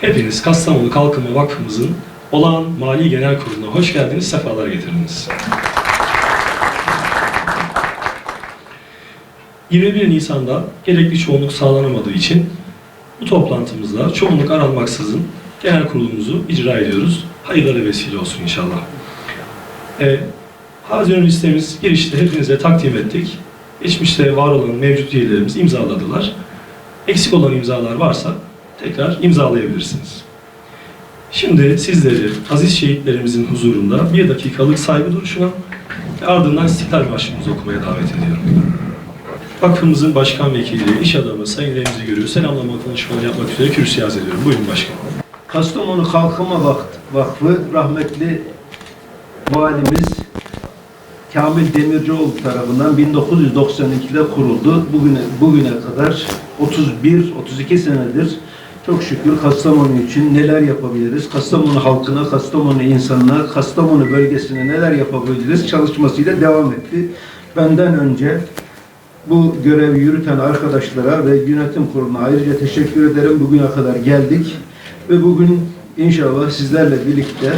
Hepiniz Kastamonu Kalkınma Vakfımızın olağan Mali Genel Kurulu'na hoş geldiniz, sefalar getirdiniz. 21 Nisan'da gerekli çoğunluk sağlanamadığı için bu toplantımızda çoğunluk aranmaksızın genel kurulumuzu icra ediyoruz. Hayırlara vesile olsun inşallah. E, Hazine listemiz girişte hepinize takdim ettik. Geçmişte var olan mevcut üyelerimiz imzaladılar. Eksik olan imzalar varsa tekrar imzalayabilirsiniz. Şimdi sizleri aziz şehitlerimizin huzurunda bir dakikalık saygı duruşuna ardından İstiklal Marşımızı okumaya davet ediyorum. Vakfımızın başkan vekili, iş adamı Sayın Remzi Görü selamlama konuşmaları yapmak üzere kürsüye arz ediyorum. Buyurun başkanım. Kastamonu Kalkınma Vakfı rahmetli valimiz Kamil Demircioğlu tarafından 1992'de kuruldu. Bugüne bugüne kadar 31 32 senedir çok şükür Kastamonu için neler yapabiliriz? Kastamonu halkına, Kastamonu insanına, Kastamonu bölgesine neler yapabiliriz çalışmasıyla devam etti. Benden önce bu görevi yürüten arkadaşlara ve yönetim kuruluna ayrıca teşekkür ederim. Bugüne kadar geldik ve bugün inşallah sizlerle birlikte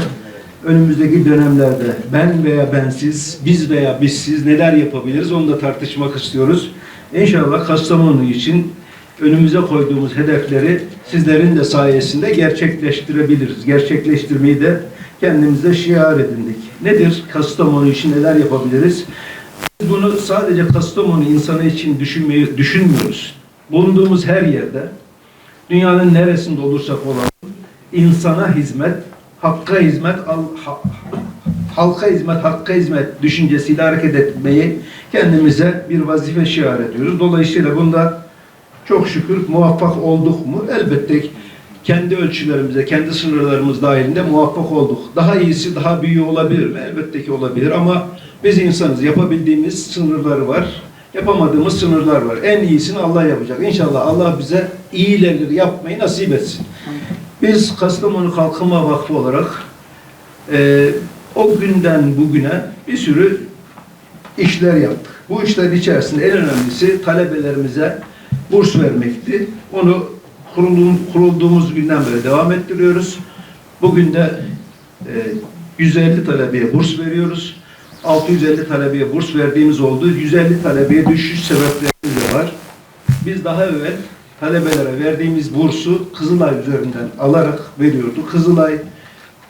önümüzdeki dönemlerde ben veya bensiz, biz veya bizsiz neler yapabiliriz onu da tartışmak istiyoruz. İnşallah Kastamonu için önümüze koyduğumuz hedefleri sizlerin de sayesinde gerçekleştirebiliriz. Gerçekleştirmeyi de kendimize şiar edindik. Nedir? Kastamonu için neler yapabiliriz? Biz bunu sadece Kastamonu insanı için düşünmeyi düşünmüyoruz. Bulunduğumuz her yerde, dünyanın neresinde olursak olalım, insana hizmet, hakka hizmet, al- ha- halka hizmet, hakka hizmet düşüncesiyle hareket etmeyi kendimize bir vazife şiar ediyoruz. Dolayısıyla bunda çok şükür muvaffak olduk mu? Elbette kendi ölçülerimize, kendi sınırlarımız dahilinde muvaffak olduk. Daha iyisi, daha büyüğü olabilir mi? Elbette ki olabilir ama biz insanız. Yapabildiğimiz sınırları var. Yapamadığımız sınırlar var. En iyisini Allah yapacak. İnşallah Allah bize iyileri yapmayı nasip etsin. Biz Kastamonu Kalkınma Vakfı olarak e, o günden bugüne bir sürü işler yaptık. Bu işler içerisinde en önemlisi talebelerimize burs vermekti. Onu kurulduğum, kurulduğumuz günden beri devam ettiriyoruz. Bugün de e, 150 talebeye burs veriyoruz. 650 talebeye burs verdiğimiz oldu. 150 talebeye düşüş sebeplerimiz de var. Biz daha evvel talebelere verdiğimiz bursu Kızılay üzerinden alarak veriyorduk. Kızılay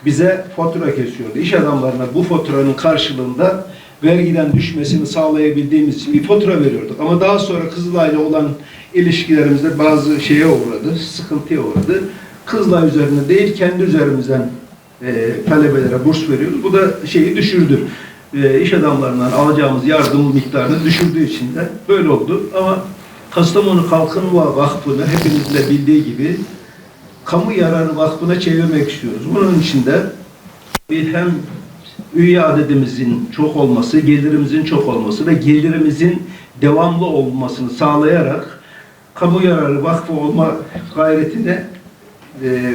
bize fatura kesiyordu. İş adamlarına bu faturanın karşılığında vergiden düşmesini sağlayabildiğimiz için bir fatura veriyorduk. Ama daha sonra Kızılay'la olan ilişkilerimizde bazı şeye uğradı, sıkıntıya uğradı. Kızılay üzerine değil, kendi üzerimizden e, talebelere burs veriyoruz. Bu da şeyi düşürdü. E, iş adamlarından alacağımız yardım miktarını düşürdüğü için de böyle oldu. Ama Kastamonu Kalkınma Vakfı'nı hepinizin de bildiği gibi kamu yararı vakfına çevirmek istiyoruz. Bunun için de bir hem üye adedimizin çok olması, gelirimizin çok olması ve gelirimizin devamlı olmasını sağlayarak kamu yararı vakfı olma gayretine e,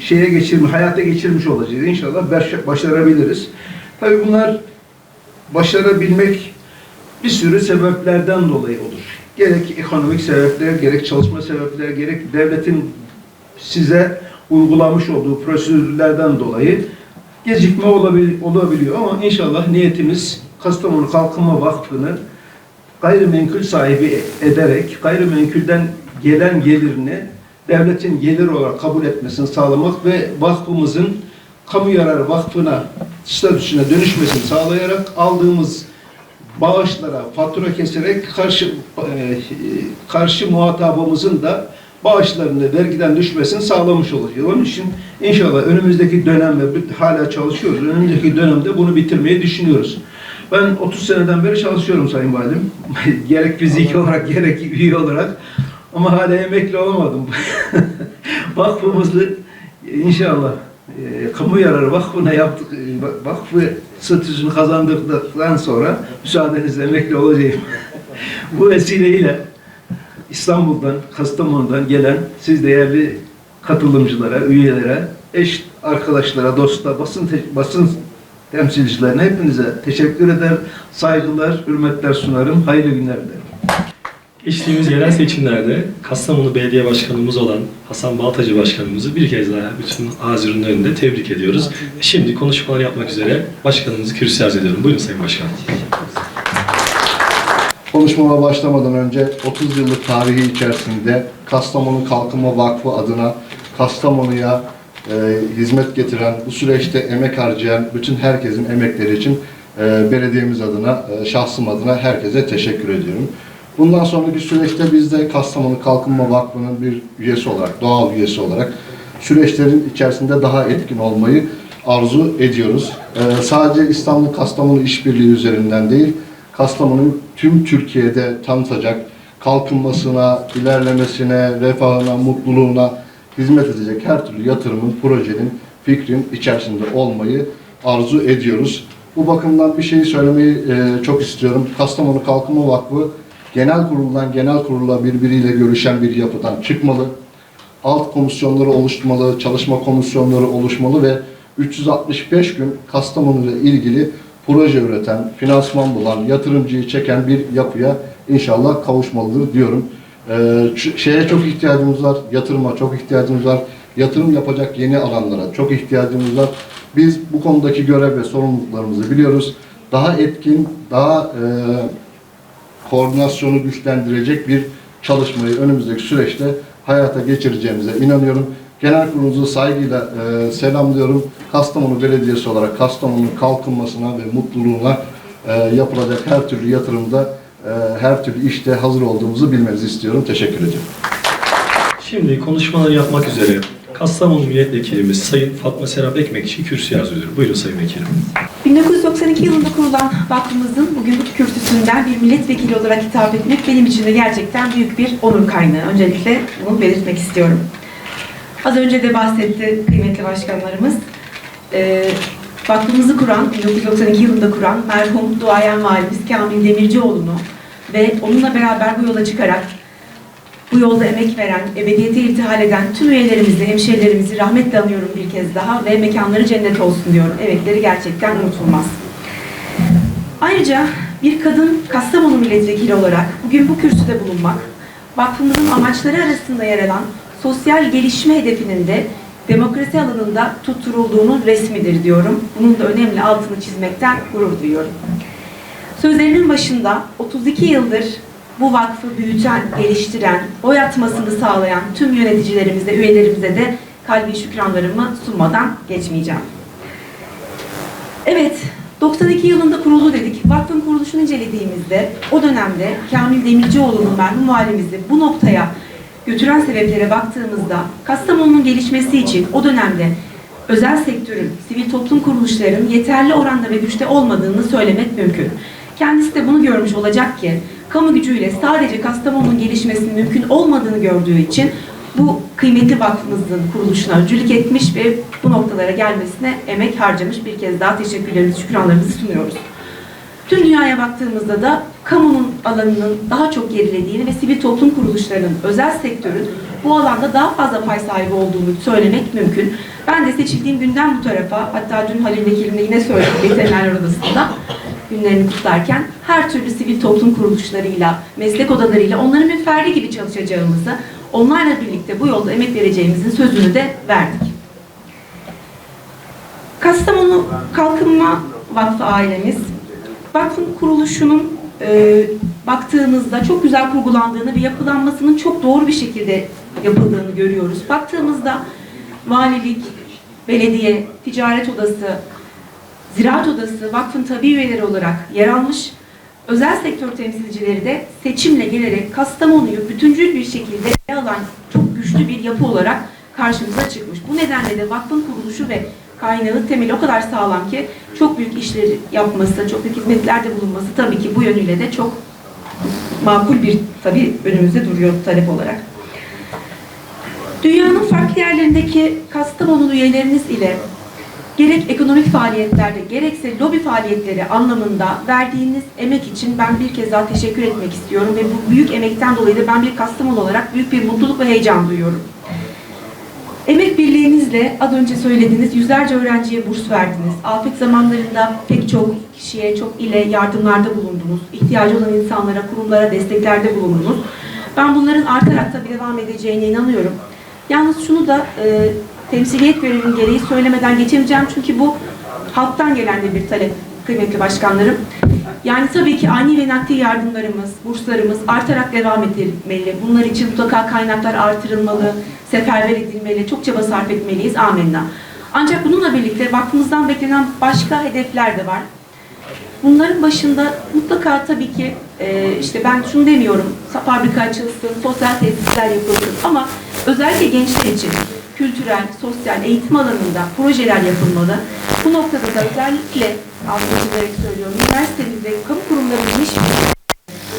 şeye geçirme, hayata geçirmiş olacağız. İnşallah baş- başarabiliriz. Tabii bunlar başarabilmek bir sürü sebeplerden dolayı olur. Gerek ekonomik sebepler, gerek çalışma sebepleri, gerek devletin size uygulamış olduğu prosedürlerden dolayı gecikme olabil- olabiliyor ama inşallah niyetimiz Kastamonu Kalkınma Vakfı'nı gayrimenkul sahibi ederek gayrimenkulden gelen gelirini devletin gelir olarak kabul etmesini sağlamak ve vakfımızın kamu yararı vakfına statüsüne dönüşmesini sağlayarak aldığımız bağışlara fatura keserek karşı e, karşı muhatabımızın da bağışlarını vergiden düşmesini sağlamış olacağız. Onun için inşallah önümüzdeki dönemde hala çalışıyoruz. Önümüzdeki dönemde bunu bitirmeyi düşünüyoruz. Ben 30 seneden beri çalışıyorum Sayın Valim. gerek fiziki olarak gerek üye olarak. Ama hala emekli olamadım. Vakfımızı inşallah e, kamu yararı vakfına yaptık. e, Vakfı statüsünü kazandıktan sonra müsaadenizle emekli olacağım. Bu vesileyle İstanbul'dan, Kastamonu'dan gelen siz değerli katılımcılara, üyelere, eş arkadaşlara, dostlara, basın basın temsilcilerine hepinize teşekkür eder, saygılar, hürmetler sunarım. Hayırlı günler dilerim. Geçtiğimiz yerel seçimlerde Kastamonu Belediye Başkanımız olan Hasan Baltacı Başkanımızı bir kez daha bütün Hazir'in önünde tebrik ediyoruz. Şimdi konuşmalar yapmak üzere başkanımızı kürsüye arz ediyorum. Buyurun Sayın Başkan. Konuşmama başlamadan önce 30 yıllık tarihi içerisinde Kastamonu Kalkınma Vakfı adına Kastamonu'ya e, hizmet getiren, bu süreçte emek harcayan bütün herkesin emekleri için e, belediyemiz adına, e, şahsım adına herkese teşekkür ediyorum. Bundan sonraki süreçte biz de Kastamonu Kalkınma Vakfı'nın bir üyesi olarak, doğal üyesi olarak süreçlerin içerisinde daha etkin olmayı arzu ediyoruz. E, sadece İstanbul Kastamonu işbirliği üzerinden değil, Kastamonu'yu tüm Türkiye'de tanıtacak, kalkınmasına, ilerlemesine, refahına, mutluluğuna hizmet edecek her türlü yatırımın, projenin, fikrin içerisinde olmayı arzu ediyoruz. Bu bakımdan bir şey söylemeyi e, çok istiyorum. Kastamonu Kalkınma Vakfı genel kuruldan genel kurula birbiriyle görüşen bir yapıdan çıkmalı. Alt komisyonları oluşmalı, çalışma komisyonları oluşmalı ve 365 gün Kastamonu ile ilgili proje üreten, finansman bulan, yatırımcıyı çeken bir yapıya inşallah kavuşmalıdır diyorum. Ee, şeye çok ihtiyacımız var, yatırıma çok ihtiyacımız var, yatırım yapacak yeni alanlara çok ihtiyacımız var. Biz bu konudaki görev ve sorumluluklarımızı biliyoruz. Daha etkin, daha e, koordinasyonu güçlendirecek bir çalışmayı önümüzdeki süreçte hayata geçireceğimize inanıyorum. Genel kurulunuzu saygıyla e, selamlıyorum. Kastamonu Belediyesi olarak Kastamonu'nun kalkınmasına ve mutluluğuna e, yapılacak her türlü yatırımda, her türlü işte hazır olduğumuzu bilmenizi istiyorum. Teşekkür ediyorum. Şimdi konuşmaları yapmak üzere Kastamonu Milletvekilimiz Sayın Fatma Serap Ekmekçi kürsüye arz ediyorum. Buyurun Sayın Vekilim. 1992 yılında kurulan vakfımızın bugün bu kürsüsünden bir milletvekili olarak hitap etmek benim için de gerçekten büyük bir onur kaynağı. Öncelikle bunu belirtmek istiyorum. Az önce de bahsetti kıymetli başkanlarımız. Ee, vakfımızı kuran, 1992 yılında kuran merhum duayen valimiz Kamil Demircioğlu'nu ve onunla beraber bu yola çıkarak bu yolda emek veren, ebediyete irtihal eden tüm üyelerimizi, hemşehrilerimizi rahmetle anıyorum bir kez daha ve mekanları cennet olsun diyorum. Emekleri gerçekten unutulmaz. Ayrıca bir kadın Kastamonu milletvekili olarak bugün bu kürsüde bulunmak, vakfımızın amaçları arasında yer alan sosyal gelişme hedefinin de demokrasi alanında tutturulduğunun resmidir diyorum. Bunun da önemli altını çizmekten gurur duyuyorum. Sözlerimin başında 32 yıldır bu vakfı büyüten, geliştiren, oy atmasını sağlayan tüm yöneticilerimize, üyelerimize de kalbi şükranlarımı sunmadan geçmeyeceğim. Evet, 92 yılında kuruldu dedik. Vakfın kuruluşunu incelediğimizde o dönemde Kamil Demircioğlu'nun merhum valimizi bu noktaya götüren sebeplere baktığımızda Kastamonu'nun gelişmesi için o dönemde özel sektörün, sivil toplum kuruluşlarının yeterli oranda ve güçte olmadığını söylemek mümkün. Kendisi de bunu görmüş olacak ki kamu gücüyle sadece Kastamonu'nun gelişmesinin mümkün olmadığını gördüğü için bu kıymetli vakfımızın kuruluşuna öncülük etmiş ve bu noktalara gelmesine emek harcamış. Bir kez daha teşekkürlerimizi, şükranlarımızı sunuyoruz. Tüm dünyaya baktığımızda da kamunun alanının daha çok gerilediğini ve sivil toplum kuruluşlarının, özel sektörün bu alanda daha fazla pay sahibi olduğunu söylemek mümkün. Ben de seçildiğim günden bu tarafa, hatta dün Halil Vekilimle yine söyledim veterinerler odasında günlerini kutlarken her türlü sivil toplum kuruluşlarıyla, meslek odalarıyla onların bir ferdi gibi çalışacağımızı, onlarla birlikte bu yolda emek vereceğimizin sözünü de verdik. Kastamonu Kalkınma Vakfı ailemiz, vakfın kuruluşunun e, baktığımızda çok güzel kurgulandığını ve yapılanmasının çok doğru bir şekilde yapıldığını görüyoruz. Baktığımızda valilik, belediye, ticaret odası, Ziraat Odası vakfın tabi üyeleri olarak yer almış. Özel sektör temsilcileri de seçimle gelerek Kastamonu'yu bütüncül bir şekilde ele alan çok güçlü bir yapı olarak karşımıza çıkmış. Bu nedenle de vakfın kuruluşu ve kaynağı temeli o kadar sağlam ki çok büyük işleri yapması, çok büyük hizmetlerde bulunması tabii ki bu yönüyle de çok makul bir tabii önümüzde duruyor talep olarak. Dünyanın farklı yerlerindeki Kastamonu üyeleriniz ile gerek ekonomik faaliyetlerde gerekse lobi faaliyetleri anlamında verdiğiniz emek için ben bir kez daha teşekkür etmek istiyorum ve bu büyük emekten dolayı da ben bir Kastamonu olarak büyük bir mutluluk ve heyecan duyuyorum. De az önce söylediğiniz yüzlerce öğrenciye burs verdiniz. Afet zamanlarında pek çok kişiye, çok ile yardımlarda bulundunuz. İhtiyacı olan insanlara, kurumlara desteklerde bulundunuz. Ben bunların artarak da devam edeceğine inanıyorum. Yalnız şunu da e, temsiliyet görevim gereği söylemeden geçemeyeceğim. Çünkü bu halktan gelen de bir talep kıymetli başkanlarım. Yani tabii ki ani ve nakdi yardımlarımız, burslarımız artarak devam edilmeli. Bunlar için mutlaka kaynaklar artırılmalı, seferber edilmeli, çok çaba sarf etmeliyiz. Amenna. Ancak bununla birlikte vakfımızdan beklenen başka hedefler de var. Bunların başında mutlaka tabii ki e, işte ben şunu demiyorum, fabrika açılsın, sosyal tesisler yapılsın ama özellikle gençler için kültürel, sosyal, eğitim alanında projeler yapılmalı. Bu noktada da özellikle altını çizerek söylüyorum, üniversitemizde, kamu kurumlarımızın iş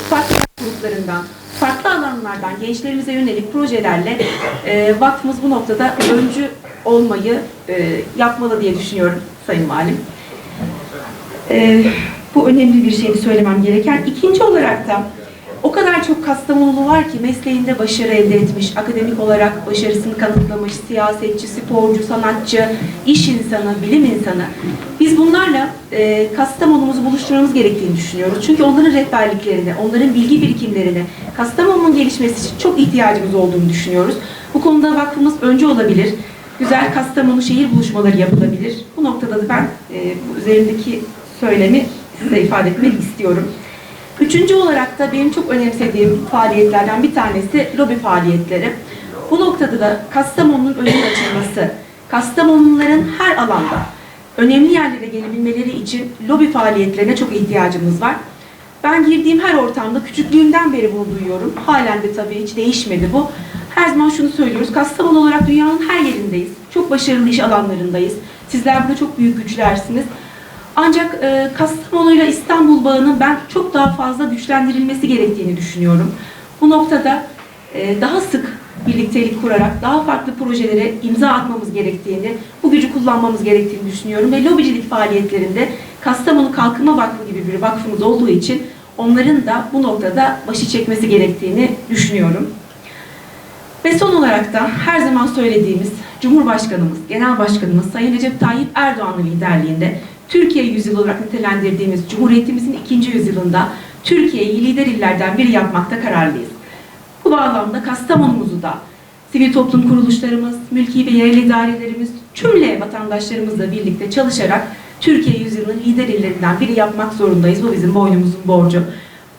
farklı gruplarından, farklı alanlardan gençlerimize yönelik projelerle e, vakfımız bu noktada öncü olmayı e, yapmalı diye düşünüyorum Sayın Valim. Ee, bu önemli bir şeydi söylemem gereken. İkinci olarak da o kadar çok Kastamonulu var ki mesleğinde başarı elde etmiş, akademik olarak başarısını kanıtlamış, siyasetçi, sporcu, sanatçı, iş insanı, bilim insanı. Biz bunlarla e, Kastamonumuzu buluşturmamız gerektiğini düşünüyoruz. Çünkü onların rehberliklerine, onların bilgi birikimlerine, Kastamonu'nun gelişmesi için çok ihtiyacımız olduğunu düşünüyoruz. Bu konuda vakfımız önce olabilir. Güzel Kastamonu şehir buluşmaları yapılabilir. Bu noktada da ben e, bu üzerimdeki söylemi size ifade etmek istiyorum. Üçüncü olarak da benim çok önemsediğim faaliyetlerden bir tanesi lobi faaliyetleri. Bu noktada da Kastamonu'nun önünün açılması, Kastamonuların her alanda önemli yerlere gelebilmeleri için lobi faaliyetlerine çok ihtiyacımız var. Ben girdiğim her ortamda küçüklüğümden beri bunu duyuyorum. Halen de tabii hiç değişmedi bu. Her zaman şunu söylüyoruz. Kastamonu olarak dünyanın her yerindeyiz. Çok başarılı iş alanlarındayız. Sizler burada çok büyük güçlersiniz. Ancak e, Kastamonu ile İstanbul bağının ben çok daha fazla güçlendirilmesi gerektiğini düşünüyorum. Bu noktada e, daha sık birliktelik kurarak daha farklı projelere imza atmamız gerektiğini, bu gücü kullanmamız gerektiğini düşünüyorum. Ve lobicilik faaliyetlerinde Kastamonu Kalkınma Vakfı gibi bir vakfımız olduğu için onların da bu noktada başı çekmesi gerektiğini düşünüyorum. Ve son olarak da her zaman söylediğimiz Cumhurbaşkanımız, Genel Başkanımız Sayın Recep Tayyip Erdoğan'ın liderliğinde Türkiye yüzyılı olarak nitelendirdiğimiz Cumhuriyetimizin ikinci yüzyılında Türkiye'yi lider illerden biri yapmakta kararlıyız. Bu bağlamda Kastamonumuzu da sivil toplum kuruluşlarımız, mülki ve yerel idarelerimiz, cümle vatandaşlarımızla birlikte çalışarak Türkiye yüzyılının lider illerinden biri yapmak zorundayız. Bu bizim boynumuzun borcu.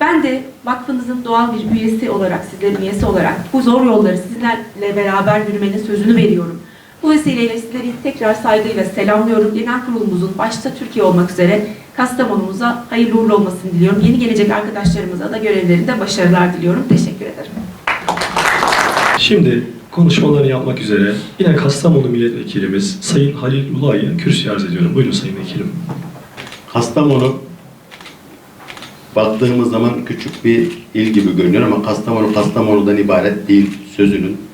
Ben de vakfınızın doğal bir üyesi olarak, sizlerin üyesi olarak bu zor yolları sizlerle beraber yürümenin sözünü veriyorum. Bu vesileyle sizleri tekrar saygıyla selamlıyorum. Genel kurulumuzun başta Türkiye olmak üzere Kastamonumuza hayırlı uğurlu olmasını diliyorum. Yeni gelecek arkadaşlarımıza da görevlerinde başarılar diliyorum. Teşekkür ederim. Şimdi konuşmalarını yapmak üzere yine Kastamonu Milletvekilimiz Sayın Halil Ulay'ı kürsüye arz ediyorum. Buyurun Sayın Vekilim. Kastamonu baktığımız zaman küçük bir il gibi görünüyor ama Kastamonu Kastamonu'dan ibaret değil sözünün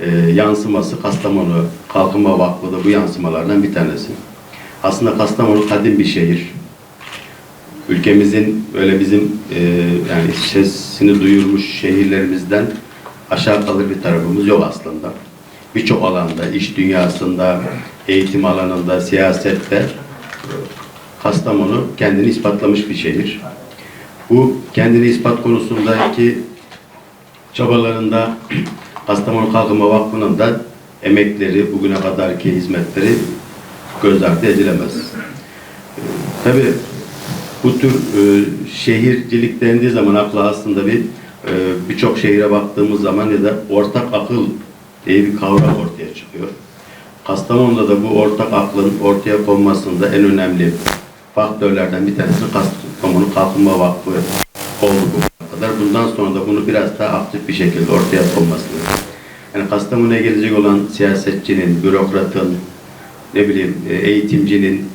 e, yansıması Kastamonu Kalkınma Vakfı da bu yansımalardan bir tanesi. Aslında Kastamonu kadim bir şehir. Ülkemizin öyle bizim e, yani sesini duyurmuş şehirlerimizden aşağı kalır bir tarafımız yok aslında. Birçok alanda, iş dünyasında, eğitim alanında, siyasette Kastamonu kendini ispatlamış bir şehir. Bu kendini ispat konusundaki çabalarında Kastamonu Kalkınma Vakfı'nın da emekleri, bugüne kadarki hizmetleri göz ardı edilemez. Ee, Tabii bu tür e, şehircilik dendiği zaman akla aslında bir e, birçok şehire baktığımız zaman ya da ortak akıl diye bir kavram ortaya çıkıyor. Kastamonu'da da bu ortak aklın ortaya konmasında en önemli faktörlerden bir tanesi Kastamonu Kalkınma Vakfı oldu. Bundan sonra da bunu biraz daha aktif bir şekilde ortaya konması. Yani Kastamonu'ya gelecek olan siyasetçinin, bürokratın, ne bileyim e, eğitimcinin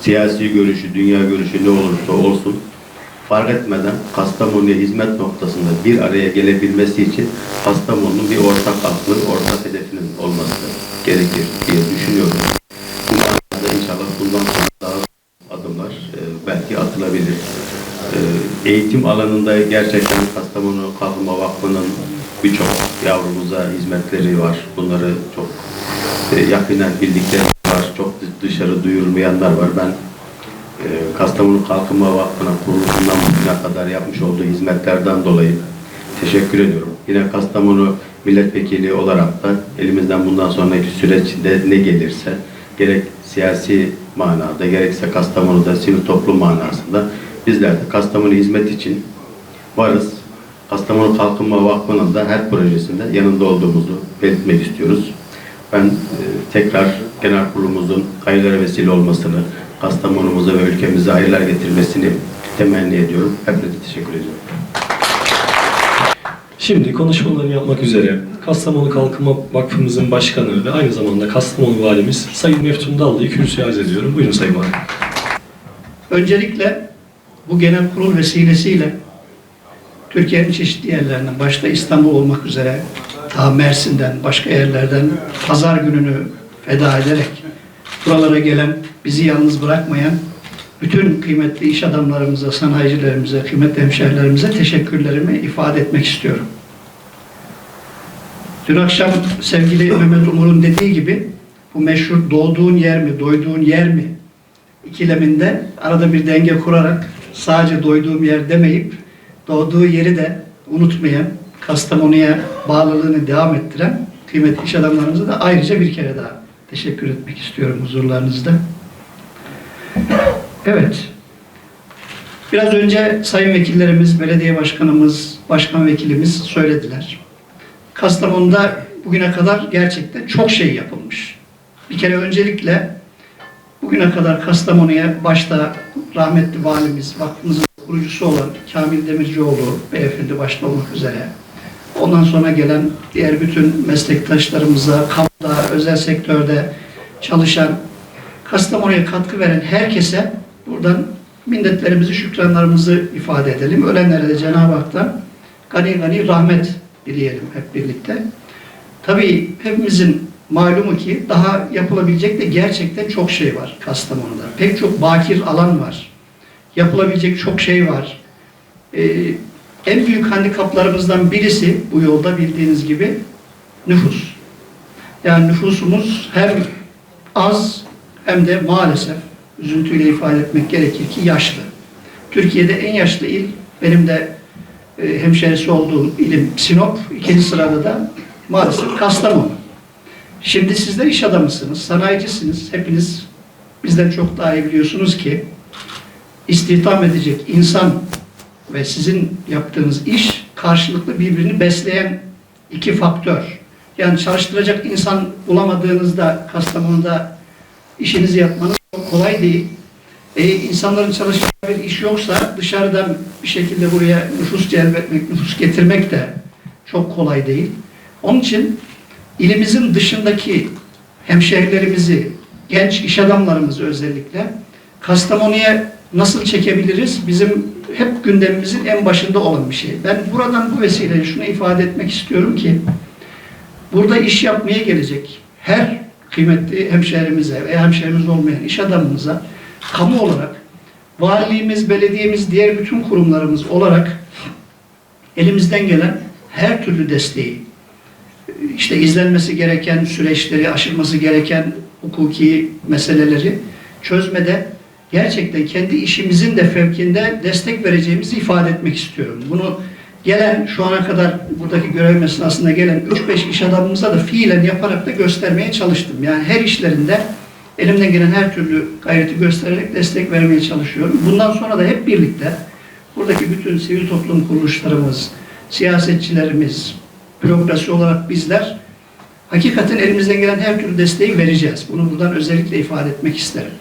siyasi görüşü, dünya görüşü ne olursa olsun fark etmeden Kastamonu'ya hizmet noktasında bir araya gelebilmesi için Kastamonu'nun bir ortak aklın, ortak hedefinin olması gerekir diye düşünüyorum. Bu manada inşallah bundan sonra daha adımlar e, belki atılabilir. E, eğitim alanında gerçekten Kastamonu Kalkınma Vakfı'nın birçok yavrumuza hizmetleri var. Bunları çok e, yakinen bildikleri var. Çok dışarı duyurulmayanlar var. Ben e, Kastamonu Kalkınma Vakfı'nın kuruluşundan bugüne kadar yapmış olduğu hizmetlerden dolayı teşekkür ediyorum. Yine Kastamonu milletvekili olarak da elimizden bundan sonraki süreçte ne gelirse gerek siyasi manada gerekse Kastamonu'da sivil toplum manasında bizler de Kastamonu hizmet için varız. Kastamonu Kalkınma Vakfı'nın da her projesinde yanında olduğumuzu belirtmek istiyoruz. Ben e, tekrar genel kurulumuzun hayırlara vesile olmasını, Kastamonumuza ve ülkemize hayırlar getirmesini temenni ediyorum. Hepinize teşekkür ediyorum. Şimdi konuşmalarını yapmak üzere Kastamonu Kalkınma Vakfımızın başkanı ve aynı zamanda Kastamonu Valimiz Sayın Meftun Dallı'yı kürsüye arz ediyorum. Buyurun Sayın Valim. Öncelikle bu genel kurul vesilesiyle Türkiye'nin çeşitli yerlerinden, başta İstanbul olmak üzere, ta Mersin'den, başka yerlerden pazar gününü feda ederek buralara gelen, bizi yalnız bırakmayan bütün kıymetli iş adamlarımıza, sanayicilerimize, kıymetli hemşehrilerimize teşekkürlerimi ifade etmek istiyorum. Dün akşam sevgili Mehmet Umur'un dediği gibi bu meşhur doğduğun yer mi, doyduğun yer mi ikileminde arada bir denge kurarak sadece doyduğum yer demeyip doğduğu yeri de unutmayan, Kastamonu'ya bağlılığını devam ettiren kıymetli iş adamlarımıza da ayrıca bir kere daha teşekkür etmek istiyorum huzurlarınızda. Evet. Biraz önce sayın vekillerimiz, belediye başkanımız, başkan vekilimiz söylediler. Kastamonu'da bugüne kadar gerçekten çok şey yapılmış. Bir kere öncelikle bugüne kadar Kastamonu'ya başta rahmetli valimiz, vakfımızın kurucusu olan Kamil Demircioğlu beyefendi başta olmak üzere ondan sonra gelen diğer bütün meslektaşlarımıza, kamuda, özel sektörde çalışan, Kastamonu'ya katkı veren herkese buradan minnetlerimizi, şükranlarımızı ifade edelim. Ölenlere de Cenab-ı Hak'tan gani gani rahmet dileyelim hep birlikte. Tabii hepimizin malumu ki daha yapılabilecek de gerçekten çok şey var Kastamonu'da. Pek çok bakir alan var. Yapılabilecek çok şey var. Ee, en büyük handikaplarımızdan birisi bu yolda bildiğiniz gibi nüfus. Yani nüfusumuz hem az hem de maalesef üzüntüyle ifade etmek gerekir ki yaşlı. Türkiye'de en yaşlı il benim de e, hemşerisi olduğum ilim Sinop. ikinci sırada da maalesef Kastamonu. Şimdi sizler iş adamısınız, sanayicisiniz. Hepiniz bizden çok daha iyi biliyorsunuz ki istihdam edecek insan ve sizin yaptığınız iş karşılıklı birbirini besleyen iki faktör. Yani çalıştıracak insan bulamadığınızda Kastamonu'da işinizi yapmanız çok kolay değil. E, insanların çalışacağı bir iş yoksa dışarıdan bir şekilde buraya nüfus celbetmek, nüfus getirmek de çok kolay değil. Onun için ilimizin dışındaki hemşehrilerimizi, genç iş adamlarımızı özellikle Kastamonu'ya nasıl çekebiliriz? Bizim hep gündemimizin en başında olan bir şey. Ben buradan bu vesileyle şunu ifade etmek istiyorum ki burada iş yapmaya gelecek her kıymetli hemşehrimize veya hemşehrimiz olmayan iş adamımıza kamu olarak valiliğimiz, belediyemiz, diğer bütün kurumlarımız olarak elimizden gelen her türlü desteği işte izlenmesi gereken süreçleri, aşılması gereken hukuki meseleleri çözmede gerçekten kendi işimizin de fevkinde destek vereceğimizi ifade etmek istiyorum. Bunu gelen şu ana kadar buradaki görev esnasında gelen 3-5 iş adamımıza da fiilen yaparak da göstermeye çalıştım. Yani her işlerinde elimden gelen her türlü gayreti göstererek destek vermeye çalışıyorum. Bundan sonra da hep birlikte buradaki bütün sivil toplum kuruluşlarımız, siyasetçilerimiz, bürokrasi olarak bizler hakikaten elimizden gelen her türlü desteği vereceğiz. Bunu buradan özellikle ifade etmek isterim.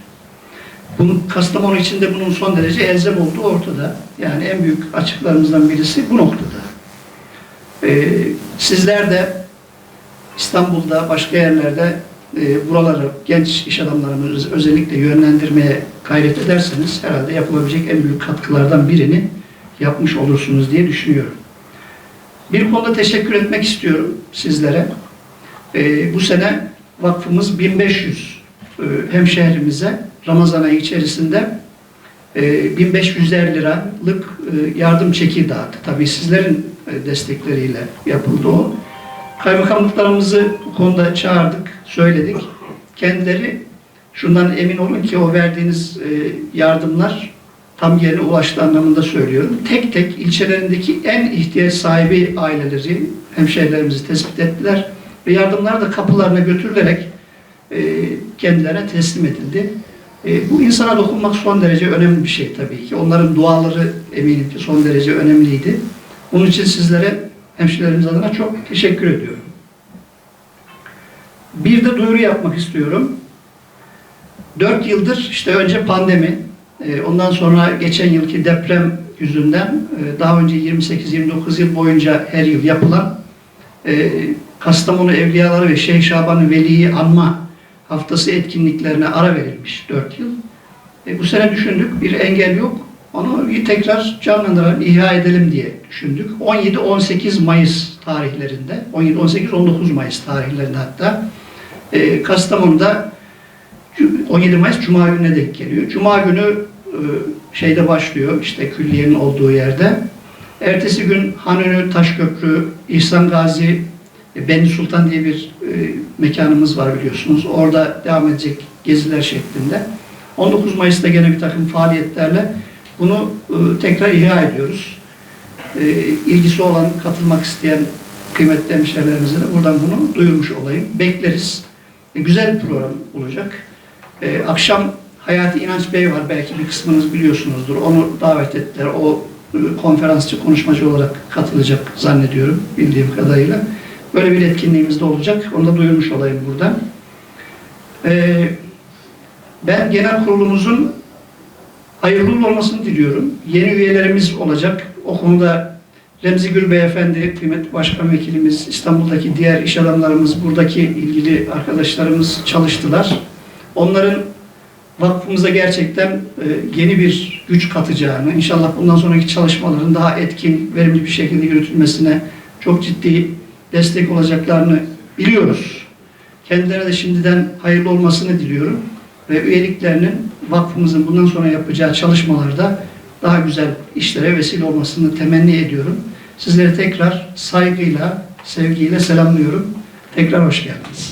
Bunun Kastamonu için de bunun son derece elzem olduğu ortada. Yani en büyük açıklarımızdan birisi bu noktada. Ee, sizler de İstanbul'da, başka yerlerde e, buraları genç iş adamlarımızı özellikle yönlendirmeye gayret ederseniz herhalde yapılabilecek en büyük katkılardan birini yapmış olursunuz diye düşünüyorum. Bir konuda teşekkür etmek istiyorum sizlere. Ee, bu sene vakfımız 1500 e, hemşehrimize Ramazan ayı içerisinde e, 1500'er liralık e, yardım çeki dağıttı. Tabii sizlerin e, destekleriyle yapıldı o. Kaymakamlıklarımızı bu konuda çağırdık, söyledik. Kendileri şundan emin olun ki o verdiğiniz e, yardımlar tam yerine ulaştığı anlamında söylüyorum. Tek tek ilçelerindeki en ihtiyaç sahibi aileleri, hemşehrilerimizi tespit ettiler ve yardımlar da kapılarına götürülerek e, kendilerine teslim edildi. E, bu insana dokunmak son derece önemli bir şey tabii ki. Onların duaları eminim ki son derece önemliydi. Bunun için sizlere hemşehrilerimiz adına çok teşekkür ediyorum. Bir de duyuru yapmak istiyorum. 4 yıldır işte önce pandemi, e, ondan sonra geçen yılki deprem yüzünden e, daha önce 28-29 yıl boyunca her yıl yapılan e, Kastamonu Evliyaları ve Şeyh Şaban Veli'yi anma haftası etkinliklerine ara verilmiş 4 yıl. E, bu sene düşündük bir engel yok. Onu tekrar canlandıralım, ihya edelim diye düşündük. 17-18 Mayıs tarihlerinde, 17-18-19 Mayıs tarihlerinde hatta e, Kastamonu'da 17 Mayıs Cuma gününe denk geliyor. Cuma günü e, şeyde başlıyor, işte külliyenin olduğu yerde. Ertesi gün Hanönü, Taşköprü, İhsan Gazi, Beni Sultan diye bir e, mekanımız var biliyorsunuz. Orada devam edecek geziler şeklinde. 19 Mayıs'ta gene bir takım faaliyetlerle bunu e, tekrar ihya ediyoruz. E, ilgisi olan, katılmak isteyen kıymetli hemşehrilerimize de buradan bunu duyurmuş olayım. Bekleriz. E, güzel bir program olacak. E, akşam Hayati İnanç Bey var. Belki bir kısmınız biliyorsunuzdur. Onu davet ettiler. O e, konferansçı, konuşmacı olarak katılacak zannediyorum bildiğim kadarıyla. Böyle bir etkinliğimiz de olacak. Onu da duyurmuş olayım buradan. E, ben genel kurulumuzun hayırlı olmasını diliyorum. Yeni üyelerimiz olacak. O konuda Remzi Gül Beyefendi, kıymetli başkan vekilimiz, İstanbul'daki diğer iş adamlarımız, buradaki ilgili arkadaşlarımız çalıştılar. Onların vakfımıza gerçekten e, yeni bir güç katacağını, inşallah bundan sonraki çalışmaların daha etkin, verimli bir şekilde yürütülmesine çok ciddi destek olacaklarını biliyoruz. Kendilerine de şimdiden hayırlı olmasını diliyorum ve üyeliklerinin vakfımızın bundan sonra yapacağı çalışmalarda daha güzel işlere vesile olmasını temenni ediyorum. Sizleri tekrar saygıyla, sevgiyle selamlıyorum. Tekrar hoş geldiniz.